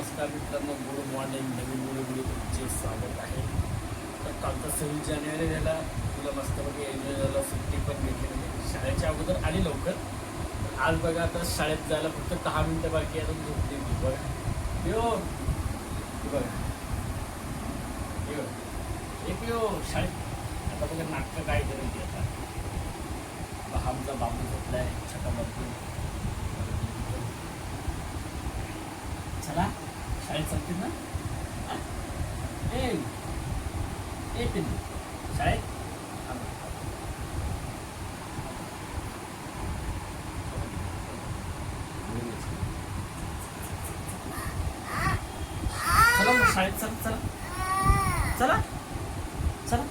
नमस्कार मित्रांनो good morning. नवीन व्हिडिओमध्ये तुमचे स्वागत आहे. तर कालचा सव्वीस जानेवारी झाला. तुला मस्तपैकी एन्जॉय झाला. सुट्टी पण घेतली म्हणजे शाळेच्या अगोदर आली लवकर. आज बघा आता शाळेत जायला फक्त दहा मिनटं बाकी आहे अजून झोपली मी बघा. यो. बघा. यो. एक यो. शाळेत. आता बघा नाटकं काय करायची आता. आमचा बाबू झोपला आहे छटा बाबू चला. शाळेत चालते ना? हा? ए ए पिल्लू. शाळेत? चला मग शाळेत चल चला. चला. चला.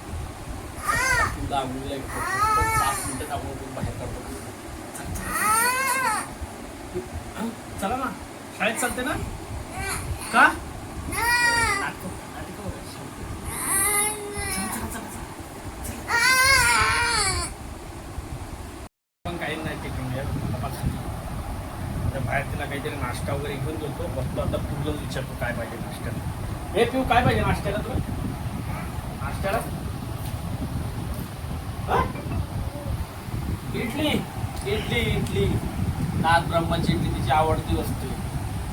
तुला आंघोळीला पाच मिनिटं आंघोळ बाहेर काढतो चला ना. शाळेत चालते ना? का. पण काही नाही तर बाहेर तिला काहीतरी नाश्ता वगैरे घेऊन देतो बघतो आता तुला विचारतो काय पाहिजे नाश्त्याला. हे पिऊ काय पाहिजे नाश्त्याला तुला? नाश्त्याला? हा? इडली इडली इडली. नाथ ब्रह्माची इडली तिची आवडती वस्तू.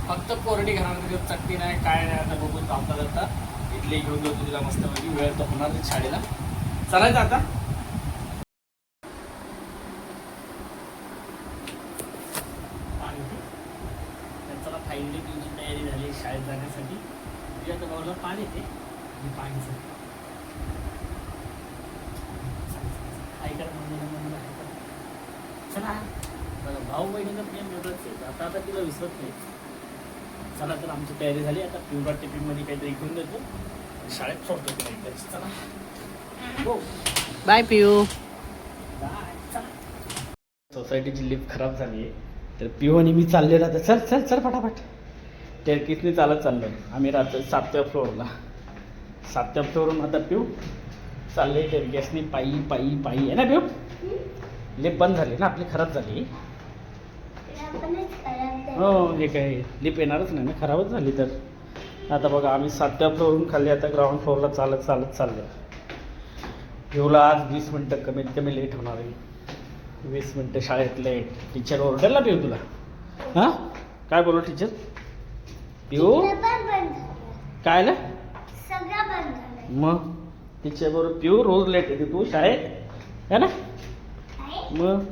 फक्त कोरडी घरात तिथे चटणी नाही काय नाही आता बघून चालता जाता इथले घेऊन देतो तिला मस्तपैकी वेळ तर होणार शाळेला. चालायचं आता पाणी पी. तर चला फायनली तुमची तयारी झाली शाळेत जाण्यासाठी. तुझ्या आता भाऊला पाणी येते. आणि पाणी सर ऐका चला बघा भाऊ बहिणीचं प्रेम वेगळंच आहे. आता आता तिला विसरत नाही. चला तर आमची तयारी झाली. आता पिवळा टिफिनमध्ये काहीतरी घेऊन देतो. शाळेत सोडतो तिला चला. हो. बाय पियू. सोसायटीची लिफ्ट खराब झाली आहे. तर पिओ आणि मी चाललेला आता. चल चल चल फटाफट टेरकीसने चालत चाललो आम्ही राहतो सातव्या फ्लोअरला सातव्या फ्लोअरवरून आता पिऊ चालले टेरकेसने पायी पायी पायी. आहे ना पिऊ लिफ्ट बंद झाली ना आपली खराब झाली. हो हे काय लिफ्ट येणारच नाही ना खराबच झाली तर. आता बघा आम्ही सातव्या फ्लोअरवरून खाली आता ग्राउंड फ्लोअरला चालत चालत चाललो पिऊला आज वीस मिनटं कमीत कमी लेट होणार आहे. वीस मिनटं शाळेत लेट टीचर ओरडेल पिऊ तुला. हां? काय बोलू टीचर पिऊ? काय झालंय मग? टीचर बरोबर पिऊ रोज लेट येते तू शाळेत? है ना? मग?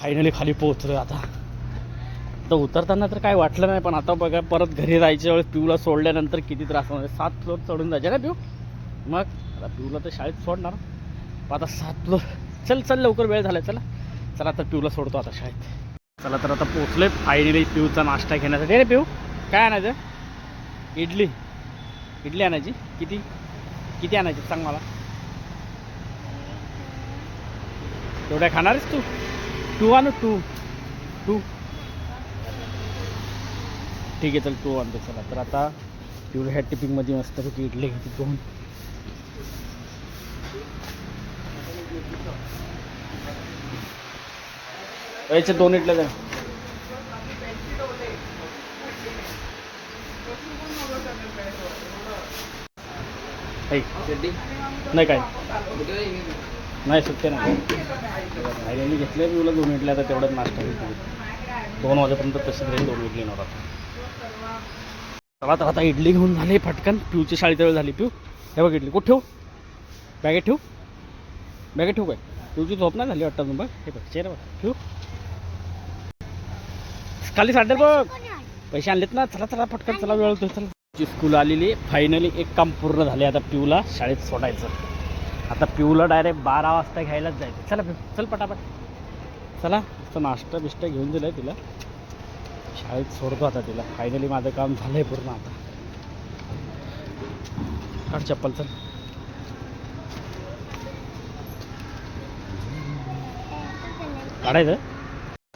फायनली खाली पोहोचलो आता. तर उतरताना तर काय वाटलं नाही पण आता बघा परत घरी जायच्या वेळेस पिऊला सोडल्यानंतर किती त्रास होणार सात फ्लोअर चढून जायचे ना पिऊ? मग आता पिऊला तर शाळेत सोडणार. पण आता सात फ्लोअर चल चल लवकर वेळ झाला चला. चला आता पिऊला सोडतो आता शाळेत. चला तर आता पोचलोय फायनली पिऊचा नाश्ता घेण्यासाठी. रे पिऊ काय आणायचं? इडली. इडली आणायची? किती? किती आणायची? सांग मला. तेवढ्या खाणारच तू? टू आणू टू टू ठीक आहे चल तो आणतो चला. तर आता पिवळ्या ह्या टिपिंगमध्ये मस्तपैकी इडली घेते दोन याच्या दोन इडल्या द्या नाही काय? नाही सुट्टे नाही. फायनली घेतले मी तुला दोन इडल्या आता तेवढ्याच नाश्ता घेतली. दोन वाजेपर्यंत तशी तरी दोन इडली येणार आता. चला तर आता इडली घेऊन झाली फटकन. पिऊची शाळेत वेळ झाली पिऊ. हे बघ इडली. कुठं ठेवू? बॅगेत ठेवू? बॅगेत ठेवू काय? पिऊची झोप नाही झाली वाटतं बघ. हे बघ चेहरा बघ. ठेवू? खाली साडे बघ. पैसे आणलेत ना. चला चला फटकन. चला वेळ होतो चला. स्कूल आलेली. फायनली एक काम पूर्ण झाले आता पिऊला. शाळेत सोडायचं. आता पिऊला डायरेक्ट बारा वाजता घ्यायलाच जायचं. चला पिऊ. चल पटापट. चला. नाश्ता बिष्टा घेऊन दिलाय तिला. शाळेत सोडतो आता तिला. फायनली माझं काम झालं आहे पूर्ण आता. काढ चप्पल चल. काढायचं?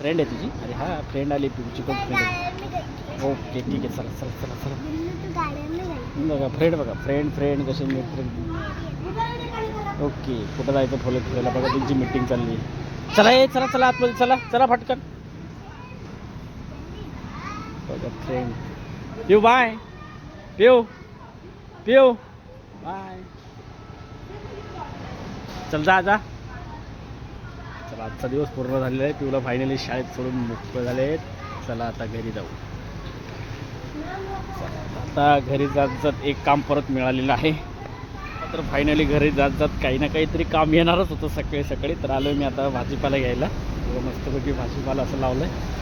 फ्रेंड आहे तुझी? अरे हा फ्रेंड आली तुमची पण फ्रेंड आहे. ओके ठीक आहे चला चला चला चला. बघा फ्रेंड बघा फ्रेंड फ्रेंड कसे मित्र. ओके कुठं जायचं फुलं फिरायला बघा तुमची मीटिंग चालली. चला ये चला चला आतमध्ये चला चला फटकन. बघा friend Piu, bye Piu. Piu. Bye चल जा जा. चला आजचा दिवस पूर्ण झालेला आहे. पिऊला फायनली शाळेत सोडून मुक्त झाले आहेत चला आता घरी जाऊ. आता घरी जात जात एक काम परत मिळालेलं आहे. तर फायनली घरी जात जात काही ना काहीतरी काम येणारच होतं सकाळी सकाळी. तर आलो मी आता भाजीपाला घ्यायला. मस्तपैकी भाजीपाला असं लावलं आहे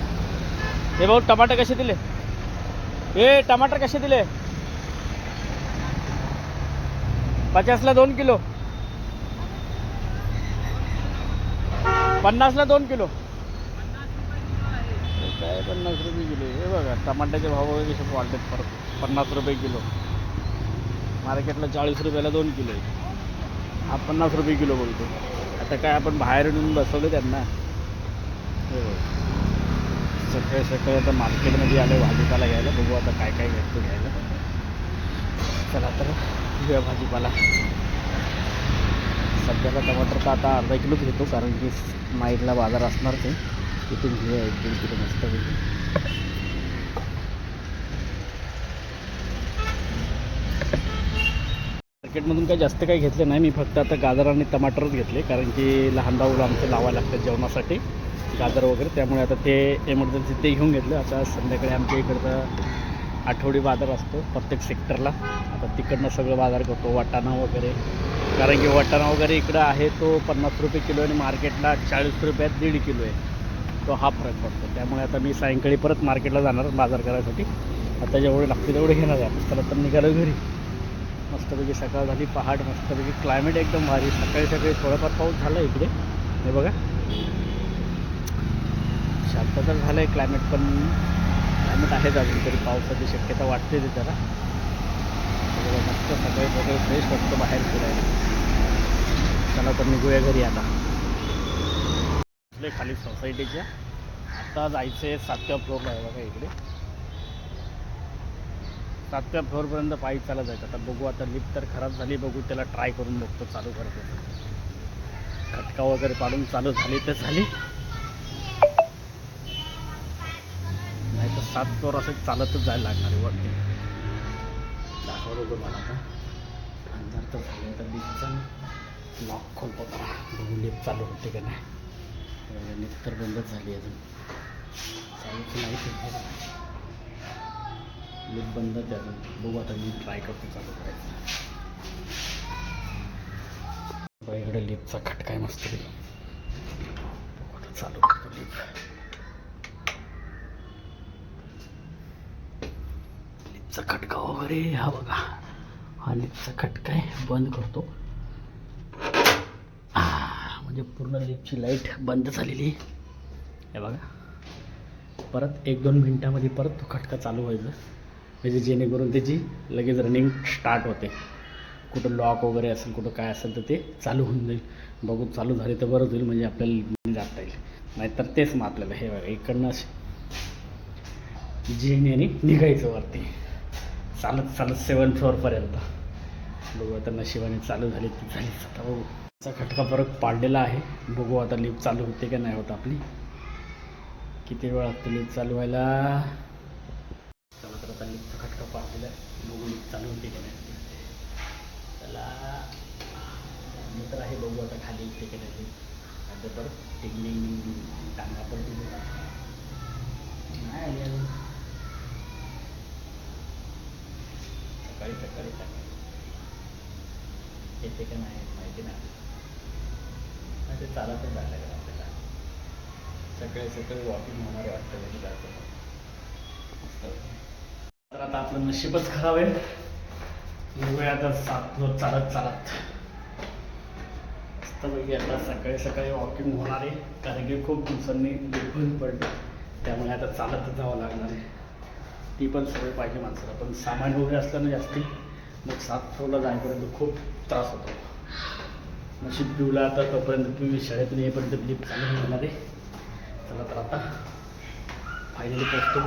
हे भाऊ टमाटर कसे दिले? हे टमाटर कसे दिले? पचासला दोन किलो. पन्नासला दोन किलो. काय पन्नास रुपये किलो? हे बघा टमाट्याचे भाव वगैरे कसे वाढलेत परत. पन्नास रुपये किलो. मार्केटला चाळीस रुपयाला दोन किलो आहे. हा पन्नास रुपये किलो बोलतो. आता काय आपण बाहेर येऊन बसवलं त्यांना? हे सकाळी सकाळी आता मार्केटमध्ये आलं भाजीपाला घ्यायला. बघू आता काय काय भेटतो घ्यायला. चला तर घेऊया भाजीपाला. सध्याला टमाटर तर आता अर्धा किलोच घेतो कारण की नाईटला बाजार असणार ते. तिथून घेऊया एक दीड किलो मस्तपैकी मार्केटमधून काही जास्त काही घेतलं नाही मी फक्त आता गाजर आणि टमाटरच घेतले कारण की लहान भाऊला आमचं लावायला लागतात जेवणासाठी. गाजर वगैरे त्यामुळे आता ते एमर्जन्सी ते घेऊन घेतलं. आता संध्याकाळी आमच्या इकडचं आठवडी बाजार असतो प्रत्येक सेक्टरला आता तिकडनं सगळं बाजार करतो वाटाणा वगैरे. कारण की वाटाणा वगैरे इकडं आहे तो पन्नास रुपये किलो आणि मार्केटला चाळीस रुपयात दीड किलो आहे. तो हा फरक पडतो. त्यामुळे आता मी सायंकाळी परत मार्केटला जाणार बाजार करायसाठी. आता जेवढे लागते तेवढे घेणार आहे. चला तर निघालो घरी. मस्तपैकी सकाळ झाली पहाट मस्तपैकी क्लायमेट एकदम भारी. सकाळी सकाळी थोडाफार पाऊस झाला इकडे. हे बघा. शांत तर झालं आहे क्लायमेट पण क्लायमेट आहेच अजून तरी पावसाची शक्यता वाटते ते जरा. मस्त सकाळी वगैरे फ्रेश वाटतं बाहेर फिरायला. चला तर निघूया घरी आता. इथले खाली सोसायटीच्या आता जायचं आहे सातव्या फ्लोअरला आहे बघा इकडे. सातव्या फ्लोअरपर्यंत पायी चालत जायचं आता बघू आता लिफ्ट तर खराब झाली बघू त्याला ट्राय करून बघतो चालू करतो खटका वगैरे पाडून चालू झाली तर झाली नाही तर सात फ्लोअर असं चालतच जायला लागणार आहे वरती. दाखवलं बघ मला आता. अंधार तर झालं तर लिफ्टचा लॉक खोलतो बघा बघू लिफ्ट चालू होते का नाही. लिफ्ट तर बंदच झाली अजून. चालूच नाही ते. लिफ्ट बंद अजून. बघू आता मी ट्राय करतो चालू करायचं. इकडे लिपचा खटकाय मस्त आता चालू करतो लिप लिफ्टचा खटका वगैरे हो हा बघा. हा लिफ्टचा खटका आहे बंद करतो. म्हणजे पूर्ण लिफ्टची लाइट बंद झालेली. आहे. हे बघा. परत एक दोन मिनटामध्ये परत तो खटका चालू व्हायचा. म्हणजे जेणेकरून त्याची लगेच रनिंग स्टार्ट होते. कुठं लॉक वगैरे असेल कुठं काय असेल तर ते चालू होऊन जाईल. बघू चालू झाले तर बरंच होईल म्हणजे आपल्याला जाता येईल. नाहीतर तेच मग आपल्याला हे बघा इकडनं जिन्याने निघायचं वरती. चालत चालत सेवन फ्लोअरपर्यंत बघू आता नशिबाने चालू झाली ती झालीच आता बघू. त्याचा खटका फरक पाडलेला आहे. बघू आता लिफ्ट चालू होते का नाही होत आपली. किती वेळ लागतो लिफ्ट चालू व्हायला? चला तर आता लिफ्टचा खटका पाडलेला आहे. बघू लिफ्ट चालू होते का नाही. त्याला मी तर आहे बघू आता खाली येते का नाही. आता तर टिंगलिंग टांगा पण दिली नाही आली अजून सकाळी सकाळी टाका येते का नाही माहिती नाही. नाही ते चालतच जायला लागेल आपल्याला. सकाळी सकाळी वॉकिंग होणार वाटतं म्हणजे जातो तर आता आपलं नशीबच खराब आहे. निघूया आता सात रोज चालत चालत. मस्तपैकी आता सकाळी सकाळी वॉकिंग होणार आहे. कारण की खूप दिवसांनी बिलकुल पडलं त्यामुळे आता चालतच जावं लागणार आहे. ती पण सवय पाहिजे माणसाला. पण सामान वगैरे असलं जास्ती मग सात फ्लोरला जाईपर्यंत खूप त्रास होतो. नशीब पिऊला आता तोपर्यंत पिवी शाळेतून येईपर्यंत ब्लीप चालू होणार आहे चला तर आता फायनली पोचतो